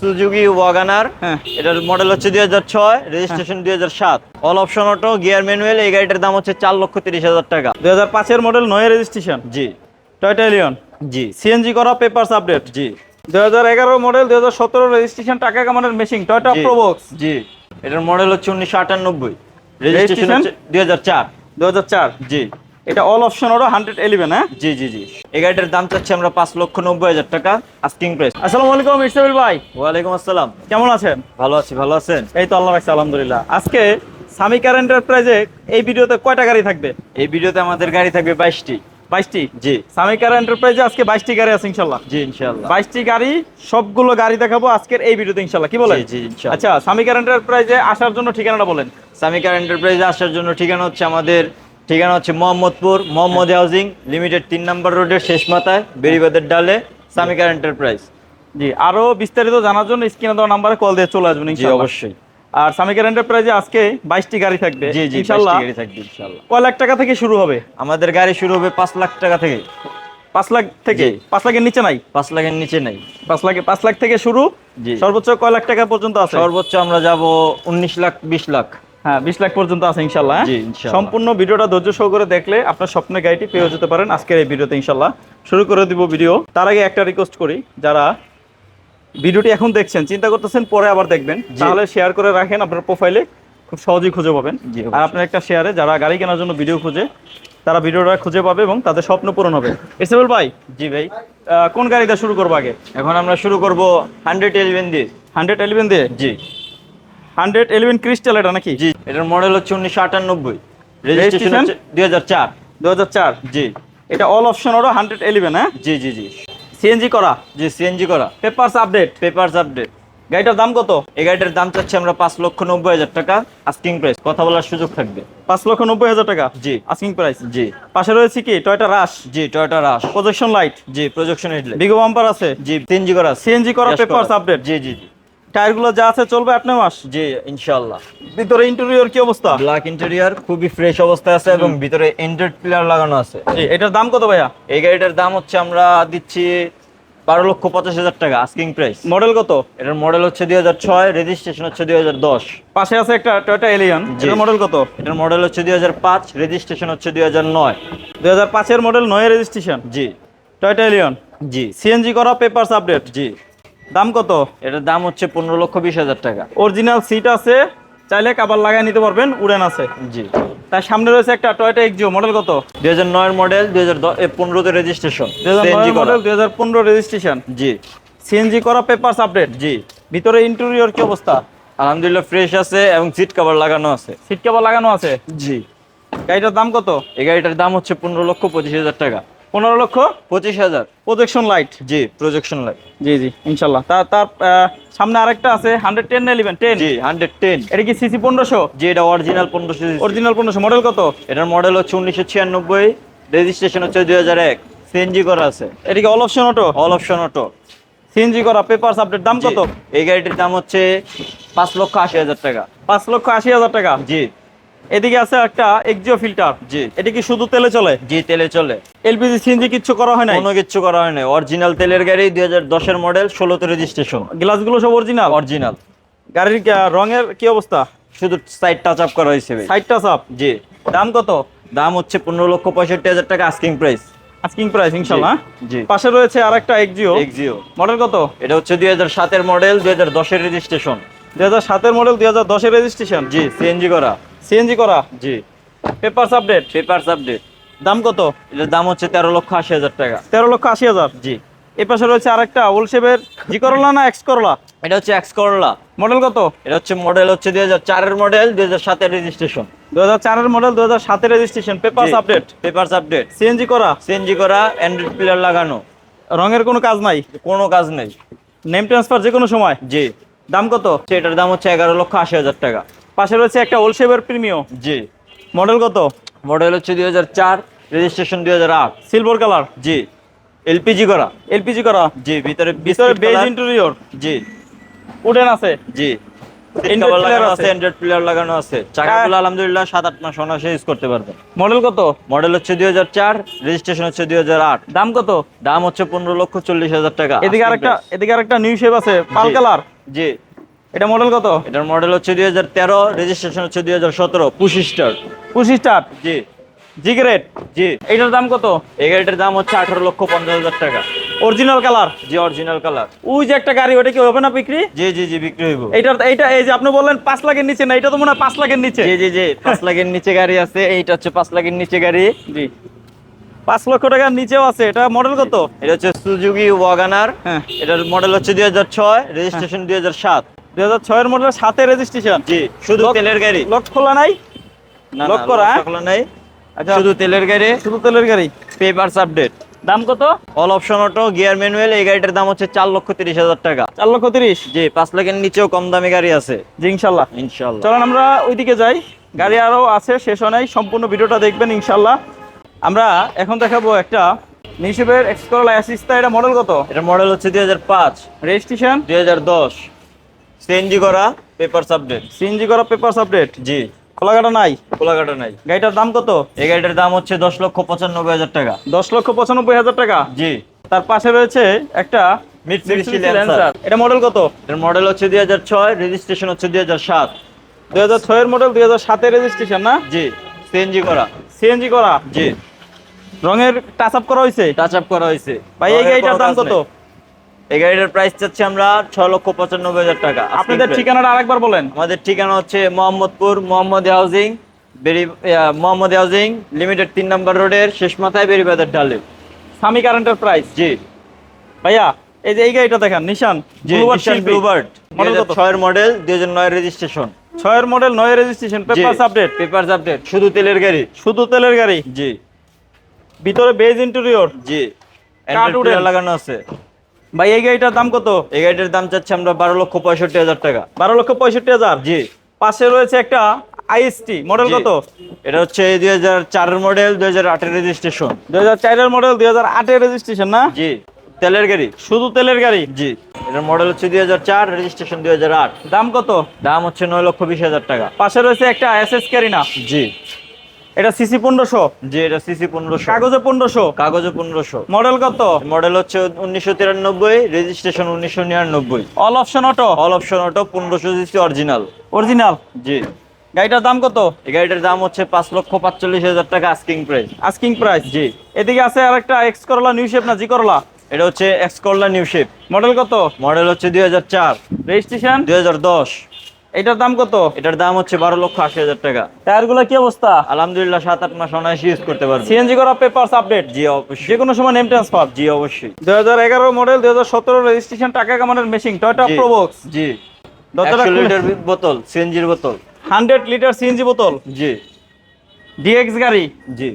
Suzuki WagonR. হ্যাঁ। এটার model হচ্ছে দুই হাজার ছয় রেজিস্ট্রেশন দুই হাজার সাত। All option auto gear manual এই গাড়িটার দাম হচ্ছে চার লক্ষ তিরিশ হাজার টাকা। দুই হাজার পাঁচের মডেল নয় রেজিস্ট্রেশন জি। টয়টা এলিয়ন জি। সিএনজি করা পেপারস আপডেট জি। দুই হাজার এগারো মডেল দুই হাজার সতেরো রেজিস্ট্রেশন টাকা কামানের মেশিন টয়টা। প্রোবক্স জি। এটার মডেল হচ্ছে উনিশশো আটানব্বই। রেজিস্ট্রেশন দুই হাজার চার। দুই হাজার চার? জি। এটা অল অপশন ওরা হান্ড্রেড এলিভেন হ্যাঁ? জি জি জি। এই গাড়িটার দাম চাচ্ছি আমরা পাঁচ লক্ষ নব্বই হাজার টাকা আস্কিং প্রাইস আসসালামু আলাইকুম ইসমাইল ভাই। ওয়ালাইকুম আসসালাম। কেমন আছেন? ভালো আছি ভালো আছেন? এই তো আল্লাহ রাখছে আলহামদুলিল্লাহ। আজকে সামিকার এন্টারপ্রাইজে এই ভিডিওতে কয়টা গাড়ি থাকবে? এই ভিডিওতে আমাদের গাড়ি থাকবে বাইশটি। বাইশটি? জি। সামিকার এন্টারপ্রাইজে আজকে বাইশটি গাড়ি আছে ইনশাল্লাহ জি ইনশাল্লাহ বাইশটি গাড়ি সবগুলো গাড়ি দেখাবো আজকের এই ভিডিওতে ইনশাল্লাহ কি বলেন? জি। আচ্ছা সামিকার এন্টারপ্রাইজে আসার জন্য ঠিকানাটা বলেন। সামিকার এন্টারপ্রাইজে আসার জন্য ঠিকানা হচ্ছে আমাদের ঠিকানা হচ্ছে মোহাম্মদপুর মোহাম্মদ হাউজিং লিমিটেড তিন নম্বর রোডের শেষ মাথায় বেরিবাদের ডালে সামিকার এন্টারপ্রাইজ। জি আরও বিস্তারিত জানার জন্য স্ক্রিনে দেওয়া নাম্বারে কল দিয়ে চলে আসবেন জি অবশ্যই। আর সামিকার এন্টারপ্রাইজে আজকে বাইশটি গাড়ি থাকবে জি জি ইনশাল্লাহ গাড়ি থাকবে ইনশাল্লাহ কয় লাখ টাকা থেকে শুরু হবে? আমাদের গাড়ি শুরু হবে পাঁচ লাখ টাকা থেকে। পাঁচ লাখ থেকে? পাঁচ লাখের নিচে নাই? পাঁচ লাখের নিচে নেই। পাঁচ লাখ পাঁচ লাখ থেকে শুরু? জি। সর্বোচ্চ কয় লাখ টাকা পর্যন্ত আছে? সর্বোচ্চ আমরা যাব উনিশ লাখ বিশ লাখ। হ্যাঁ বিশ লাখ পর্যন্ত আছে ইনশাল্লাহ হ্যাঁ? সম্পূর্ণ ভিডিওটা ধৈর্য সহকারে দেখলে আপনার স্বপ্নের গাড়িটি পেয়ে যেতে পারেন আজকের এই ভিডিওতে ইনশাল্লাহ। শুরু করে দিব ভিডিও। তার আগে একটা রিকোয়েস্ট করি যারা ভিডিওটি এখন দেখছেন চিন্তা করতেছেন পরে আবার দেখবেন তাহলে শেয়ার করে রাখেন আপনার প্রোফাইলে খুব সহজেই খুঁজে পাবেন। আর আপনার একটা শেয়ারে যারা গাড়ি কেনার জন্য ভিডিও খুঁজে তারা ভিডিওটা খুঁজে পাবে এবং তাদের স্বপ্ন পূরণ হবে। ইসমাইল ভাই জি ভাই। কোন গাড়িটা শুরু করব আগে? এখন আমরা শুরু করব হান্ড্রেড এলিভেন দিয়ে। হান্ড্রেড এলিভেন দিয়ে? জি। হান্ড্রেড এলিভেন ক্রিস্টাল এটা নাকি? জি। এটার মডেল হচ্ছে উনিশশো আটানব্বই। রেজিস্ট্রেশন দুই হাজার চার। দু হাজার চার? জি। এটা অল অপশন ওরা হান্ড্রেড এলিভেন হ্যাঁ? জি জি জি। সিএনজি করা? জি সিএনজি করা। পেপারস আপডেট পেপারস আপডেট গাড়িটার দাম কত? এই গাড়িটার দাম চাচ্ছি আমরা পাঁচ লক্ষ নব্বই হাজার টাকা। আস্কিং প্রাইস কথা বলার সুযোগ থাকবে। পাঁচ লক্ষ নব্বই হাজার টাকা? জি। আস্কিং প্রাইস জি। পাশে রয়েছে কি? টয়টা রাশ জি টয়োটা রাশ প্রজেকশন লাইট জি প্রজেকশন হেডলাইট বিগো বাম্পার আছে? জি সিএনজি করা। সিএনজি করা পেপারস আপডেট জি জি জি। টায়ারগুলো যা আছে চলবে আট মাস জি ইনশাআল্লাহ। ভিতরে ইন্টেরিয়র কি অবস্থা? ব্ল্যাক ইন্টেরিয়র খুবই ফ্রেশ অবস্থায় আছে এবং ভিতরে এন্ড্রয়েড প্লেয়ার লাগানো আছে। এটার দাম কত ভাইয়া? এই গাড়িটার দাম হচ্ছে আমরা দিচ্ছি বারো লক্ষ পঁচাশ হাজার টাকা আস্কিং প্রাইস মডেল কত? এটার মডেল হচ্ছে দুই হাজার ছয় রেজিস্ট্রেশন হচ্ছে দুই হাজার দশ। পাশে আছে একটা টয়টা এলিয়ন। এটার মডেল কত? এটার মডেল হচ্ছে দুই হাজার পাঁচ রেজিস্ট্রেশন হচ্ছে দুই হাজার নয়। দুই হাজার পাঁচের মডেল নয় রেজিস্ট্রেশন জি। টয়টা এলিয়ন জি। সিএনজি করা পেপারস আপডেট জি। দাম কত? এটার দাম হচ্ছে পনেরো লক্ষ বিশ হাজার টাকা। অরিজিনাল সিট আছে চাইলে কাবার লাগাই নিতে পারবেন উড়েন আছে। জি। তার সামনে রয়েছে একটা টয়টা এক্সিও মডেল কত? দুই হাজার নয়ের মডেল দুই হাজার পনেরোতে রেজিস্ট্রেশন দুই হাজার মডেল দুই হাজার পনেরো রেজিস্ট্রেশন জি। সিএনজি করা পেপারস আপডেট জি। ভিতরে ইন্টেরিয়র কি অবস্থা? আলহামদুলিল্লাহ ফ্রেশ আছে এবং সিট কভার লাগানো আছে। সিট কাবার লাগানো আছে? জি। গাড়িটার দাম কত? এই গাড়িটার দাম হচ্ছে পনেরো লক্ষ পঁচিশ হাজার টাকা। পনেরো লক্ষ পঁচিশ হাজার। প্রজেকশন লাইট জি প্রজেকশন লাইট জি জি ইনশাল্লাহ। তার তার সামনে আরেকটা আছে হান্ড্রেড টেন নেলিবেন টেন জি হান্ড্রেড টেন এটা কি সিসি পনেরোশো? জি এটা অরিজিনাল পনেরোশো অরিজিনাল পনেরোশো। মডেল কত? এটার মডেল হচ্ছে উনিশশো ছিয়ানব্বই রেজিস্ট্রেশন হচ্ছে দুই হাজার এক। সিএনজি করা আছে। এটা কি all option auto all option auto CNG করা পেপারস আপডেট দাম কত? এই গাড়িটির দাম হচ্ছে পাঁচ লক্ষ আশি হাজার টাকা। পাঁচ লক্ষ আশি হাজার টাকা? জি। এদিকে আছে একটা এক্সিও ফিল্টার। জি। এটা কি শুধু তেলে চলে? জি তেলে চলে। এলপিজি সিএনজি কিচ্ছু করা হয় নাই? কোনো কিচ্ছু করা হয় না অরিজিনাল তেলের গাড়ি দুই হাজার দশের মডেল ষোলোতে রেজিস্ট্রেশন গ্লাসগুলো সব অরিজিনাল? অরিজিনাল। গাড়ির রঙের কি অবস্থা? শুধু সাইড টাচ আপ করা হয়েছে ভাই। সাইডটা সাপ জি। দাম কত? দাম হচ্ছে পনেরো লক্ষ পঁয়ষট্টি হাজার টাকা আস্কিং প্রাইস আস্কিং প্রাইস ইনশাল্লাহ জি। পাশে রয়েছে আরেকটা এক্সিও। এক্সিও। মডেল কত? এটা হচ্ছে দুই হাজার সাতের মডেল দুই হাজার দশের রেজিস্ট্রেশন দুই হাজার সাতের মডেল দুই হাজার দশের রেজিস্ট্রেশন জি সিএনজি করা। সিএনজি করা? জি। পেপারস আপডেট পেপারস আপডেট দাম কত? এটার দাম হচ্ছে তেরো লক্ষ আশি হাজার টাকা। তেরো লক্ষ আশি হাজার? জি। এ পাশে রয়েছে আরেকটা ওলশেপের জি করলা না এক্স করলা? এটা হচ্ছে এক্স করলা। মডেল কত? এটা হচ্ছে মডেল হচ্ছে দুই হাজার চারের মডেল দুই হাজার সাতের রেজিস্ট্রেশন দু হাজার চারের মডেল দু হাজার সাতের registration papers update papers update CNG করা? সিএনজি করা অ্যান্ড্রয়েড প্লেয়ার লাগানো। রঙের কোনো কাজ নাই? কোনো কাজ নেই। নেম ট্রান্সফার যে কোনো সময়? জি। দাম কত? এটার দাম হচ্ছে এগারো লক্ষ আশি হাজার টাকা। পাশে রয়েছে একটা ওলশেপের প্রিমিও জি। মডেল কত? মডেল হচ্ছে দুই হাজার চার রেজিস্ট্রেশন দুই হাজার আট। সিলভার কালার জি। এলপিজি করা। এলপিজি করা? জি ভিতরে ভিতরে বেজ ইন্টেরিয়র জি। উডেন আছে? জি। লাগানো আছে? চাকাগুলো আলহামদুলিল্লাহ সাত আট মাস ইউজ করতে পারবেন। মডেল কত? মডেল হচ্ছে দুই হাজার চার রেজিস্ট্রেশন হচ্ছে দুই হাজার আট। দাম কত? দাম হচ্ছে পনেরো লক্ষ চল্লিশ হাজার টাকা। এদিকে আরেকটা এদিকে আরেকটা নিউ শেপ আছে পাল কালার জি। এটা মডেল কত? এটার মডেল হচ্ছে দুই হাজার তেরো রেজিস্ট্রেশন হচ্ছে দুই হাজার সতেরো পুশ স্টার পঁচিশ স্টার জি। জি গ্রেড জি। এটার দাম কত? এই গাড়িটার দাম হচ্ছে আঠারো লক্ষ পঞ্চাশ হাজার টাকা। অরিজিনাল কালার জি অরিজিনাল কালার ওই যে একটা গাড়ি ওটা কি হবে না বিক্রি? জি জি জি বিক্রি হইব। এইটার এইটা এই যে আপনি বললেন পাঁচ লাখের নিচে না এটা তো মনে হয় পাঁচ লাখের নিচে। জি জি জি পাঁচ লাখের নিচে গাড়ি আছে এইটা হচ্ছে পাঁচ লাখের নিচে গাড়ি। জি। পাঁচ লক্ষ টাকার নিচেও আছে এটা মডেল কত? এটা হচ্ছে সুজুকি ওয়াগানার হ্যাঁ। এটার মডেল হচ্ছে দুই হাজার ছয় রেজিস্ট্রেশন দুই হাজার সাত। দুই হাজার ছয়ের মডেল সাথে রেজিস্ট্রেশন জি শুধু তেলের গাড়ি। লক খোলা নাই? না লক করা, হ্যাঁ? খোলা নাই। আচ্ছা। শুধু তেলের গাড়ি শুধু তেলের গাড়ি? পেপারস আপডেট দাম কত? All option auto gear manual এই গাড়িটার দাম হচ্ছে চার লক্ষ তিরিশ হাজার টাকা। চার লক্ষ তিরিশ? জি পাঁচ লাখের নিচেও কম দামি গাড়ি আছে। জি ইনশাল্লাহ। ইনশাল্লাহ। চলেন আমরা ওইদিকে যাই। গাড়ি আরও আছে শেষ হয় নাই। সম্পূর্ণ ভিডিওটা দেখবেন ইনশাল্লাহ। আমরা এখন দেখাবো একটা নিশিবের এক্সকোরল অ্যাসিস্তা এটা মডেল কত? এটার মডেল হচ্ছে দুই হাজার পাঁচ। রেজিস্ট্রেশন দুই হাজার দশ। সিএনজি করা পেপার আপডেট সিএনজি করা পেপার আপডেট জি। খোলাঘাটা নাই? খোলাঘাটা নাই। গাড়িটার দাম কত? এই গাড়িটার দাম হচ্ছে দশ লক্ষ পঁচানব্বই হাজার টাকা। দশ লক্ষ পঁচানব্বই হাজার টাকা? জি। তার পাশে রয়েছে একটা মিটসুবিশি ল্যান্সার এটা মডেল কত? এর মডেল হচ্ছে দুই হাজার ছয় রেজিস্ট্রেশন হচ্ছে দুই হাজার সাত। দুই হাজার ছয়ের মডেল দুই হাজার সাতের রেজিস্ট্রেশন না? জি। সিএনজি করা। সিএনজি করা? জি। রঙের টাচ আপ করা হয়েছে টাচ আপ করা হয়েছে ভাই এই গাড়িটার দাম কত। এই গাড়িটার প্রাইস চাচ্ছি আমরা ছয় লক্ষ পঁচানব্বই হাজার টাকা। আপনাদের ঠিকানাটা আরেকবার বলেন। আমাদের ঠিকানা হচ্ছে মোহাম্মদপুর মোহাম্মদ হাউজিং বেরি মোহাম্মদ হাউজিং লিমিটেড তিন নম্বর রোডের শেষ মাথায় বেরিবাদের ডালে। স্বামী কারেন্টের প্রাইস জি। ভাইয়া এই যে এই গাড়িটা দেখেন নিশান ব্লুবার্ড মডেল ছয়ের মডেল দুই হাজার নয় রেজিস্ট্রেশন ছয়ের মডেল নয় registration papers update papers update শুধু তেলের গাড়ি। শুধু তেলের গাড়ি? জি। ভিতরে বেজ ইন্টেরিয়র জি। লাগানো আছে। ভাই এই গাড়িটার দাম কত? এই গাড়িটার দাম চাচ্ছি আমরা বারো লক্ষ পঁয়ষট্টি হাজার টাকা। বারো লক্ষ পঁয়ষট্টি হাজার? জি। পাশে রয়েছে একটা আইএসটি মডেল। কত? এটা হচ্ছে দুই হাজার চারের মডেল দুই হাজার আটের রেজিস্ট্রেশন দুই হাজার চারের মডেল দুই হাজার আটের রেজিস্ট্রেশন না? জি। তেলের গাড়ি? শুধু তেলের গাড়ি? জি। এটার মডেল হচ্ছে দুই হাজার চার রেজিস্ট্রেশন দুই হাজার আট। দাম কত? দাম হচ্ছে নয় লক্ষ বিশ হাজার টাকা। পাশে রয়েছে একটা এসএস ক্যারিনা জি। এটা সিসি পনেরোশো। জি এটা সিসি পনেরোশো। কাগজে পনেরোশো। কাগজে পনেরোশো। মডেল কত? মডেল হচ্ছে উনিশশো তিরানব্বই রেজিস্ট্রেশন উনিশশো নিরানব্বই। All option auto all option auto পনেরোশো সিসি অরিজিনাল অরিজিনাল জি। গাড়িটার দাম কত? এই গাড়িটার দাম হচ্ছে পাঁচ লক্ষ পাঁচচল্লিশ হাজার টাকা আস্কিং প্রাইস আস্কিং প্রাইস জি। এদিকে আছে আরেকটা এক্স করলা নিউ শেপ না জি করলা এটা হচ্ছে এক্সকোল্লা নিউ শেপ মডেল কত? মডেল হচ্ছে দুই হাজার চার। রেজিস্ট্রেশন দুই হাজার দশ। এটার দাম কত? এটার দাম হচ্ছে বারো লক্ষ আশি হাজার টাকা। টায়ারগুলো কি অবস্থা? আলহামদুলিল্লাহ সাত আট মাস অনায়াসে ইউজ করতে পারবে। সিএনজি করা পেপারস আপডেট জি অবশ্যই। যে কোনো সময় নেম ট্রান্সফার জি অবশ্যই। দুই হাজার এগারো মডেল দুই হাজার সতেরো রেজিস্ট্রেশন টাকা কামানোর মেশিন টয়টা প্রোবক্স জি। লিটার বোতল সিএনজির বোতল। হান্ড্রেড লিটার সিএনজি বোতল? জি। ডিএক্স গাড়ি? জি।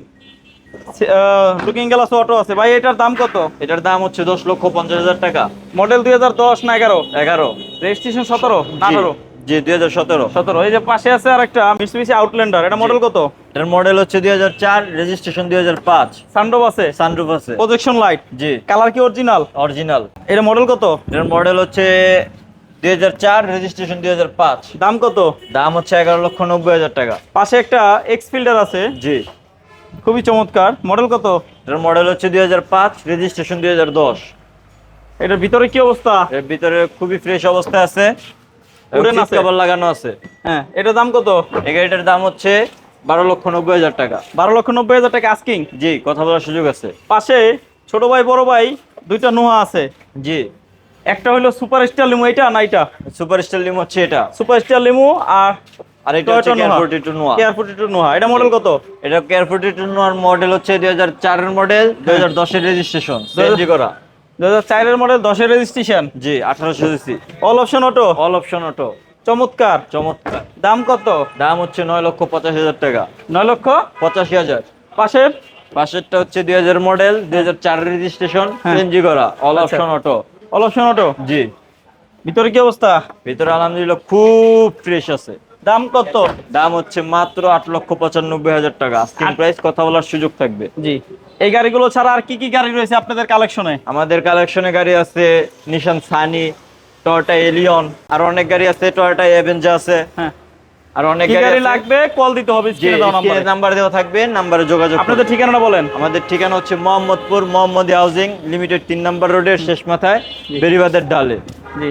লুকিং গ্লাস অটো আছে। ভাই এটার দাম কত? এটার দাম হচ্ছে দশ লক্ষ পঞ্চাশ হাজার টাকা। মডেল দুই হাজার দশ না এগারো? এগারো। রেজিস্ট্রেশন সতেরো? আঠারো? জি দুই হাজার সতেরো। সতেরো। এই যে পাশে আছে আর একটা মিসবিসি আউটল্যান্ডার এটা মডেল কত? এটার মডেল হচ্ছে দুই হাজার চার রেজিস্ট্রেশন দুই হাজার পাঁচ। সানডোভ আছে? সানরুফ আছে। প্রজেকশন লাইট জি। কালার কি অরিজিনাল অরিজিনাল এটা মডেল কত? এটার মডেল হচ্ছে দুই হাজার চার রেজিস্ট্রেশন দুই হাজার পাঁচ। দাম কত? দাম হচ্ছে এগারো লক্ষ নব্বই হাজার টাকা। পাশে একটা এক্স ফিল্ডার আছে। জি। খুবই চমৎকার। মডেল কত? এটার মডেল হচ্ছে দুই হাজার পাঁচ রেজিস্ট্রেশন দুই হাজার দশ। এটার ভিতরে কি অবস্থা? এর ভিতরে খুবই ফ্রেশ অবস্থা আছে। উডেন আছে? কভার লাগানো আছে। হ্যাঁ এটার দাম কত? এই গাড়িটার দাম হচ্ছে বারো লক্ষ নব্বই হাজার টাকা। বারো লক্ষ নব্বই হাজার টাকা আস্কিং জি কথা বলার সুযোগ আছে। পাশে ছোট ভাই বড় ভাই দুইটা নোহা আছে। জি। একটা হলো সুপার স্টার লিমু এটা না এটা সুপার স্টার লিম হচ্ছে এটা। সুপার স্টার লিমু আর আর এটা হচ্ছে কেয়ার Noah। ফোর্টি টু নোয়া কেয়ার ফোর্টি টু নোহা। এটা মডেল কত? এটা কেয়ার ফোর্টি টু নোয়ার মডেল হচ্ছে দুই হাজার চারের মডেল দুই হাজার দশের রেজিস্ট্রেশন সিএনজি করা। দু হাজার চারের মডেল দশের রেজিস্ট্রেশন জি আঠারোশো CC all option auto all option auto চমৎকার। চমৎকার। দাম কত? দাম হচ্ছে নয় লক্ষ পঁচাশি হাজার টাকা। নয় লক্ষ? পঁচাশি হাজার। পাশের? পাশেরটা হচ্ছে দুই হাজার মডেল দুই হাজার চারের রেজিস্ট্রেশন। সিএনজি করা all. Option auto all option auto জি। ভিতরে কি অবস্থা? ভিতরে আলহামদুলিল্লাহ খুব ফ্রেশ আছে। দাম কত? দাম হচ্ছে মাত্র আট লক্ষ পঁচানব্বই হাজার টাকা। আস্কিং প্রাইস কথা বলার সুযোগ থাকবে। জি। এই গাড়িগুলো ছাড়া আর কি কি গাড়ি রয়েছে আপনাদের কালেকশনে আমাদের কালেকশনে গাড়ি আছে নিশান সানি টয়োটা এলিয়ন আর অনেক গাড়ি আছে টয়োটা অ্যাভেঞ্জার আছে। হ্যাঁ। আর অনেক গাড়ি লাগবে? কল দিতে হবে নাম্বারে। দেওয়া থাকবে নাম্বারে যোগাযোগ আপনাদের ঠিকানাটা বলেন। আমাদের ঠিকানা হচ্ছে মোহাম্মদপুর মোহাম্মদ হাউজিং লিমিটেড তিন নম্বর রোডের শেষ মাথায় বেরিবাদের ডালে। জি।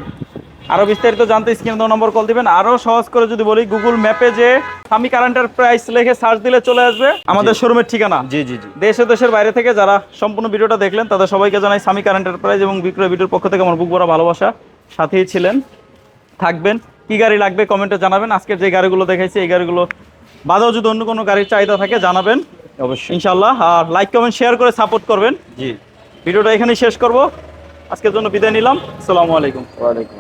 আরও বিস্তারিত জানতে স্ক্রিনে দেওয়া নম্বর কল দিবেন। আরও সহজ করে যদি বলি গুগল ম্যাপে যে আমি কারেন্টের প্রাইস লিখে সার্চ দিলে চলে আসবে আমাদের শোরুমের ঠিকানা। জি জি জি। দেশ দেশের বাইরে থেকে যারা সম্পূর্ণ ভিডিওটা দেখলেন তাদের সবাইকে জানাই সামি কারেন্টের এন্টারপ্রাইজ এবং বিক্রয় ভিডিওর পক্ষ থেকে আমার বুক ভরা ভালোবাসা। সাথেই ছিলেন থাকবেন। কি গাড়ি লাগবে কমেন্টে জানাবেন। আজকের যে গাড়িগুলো দেখাইছি এই গাড়িগুলো বাদেও যদি অন্য কোনো গাড়ির চাহিদা থাকে জানাবেন। অবশ্যই। ইনশাল্লাহ আর লাইক কমেন্ট শেয়ার করে সাপোর্ট করবেন। জি। ভিডিওটা এখানেই শেষ করব। আজকের জন্য বিদায় নিলাম। আসসালামু আলাইকুম। ওয়ালাইকুম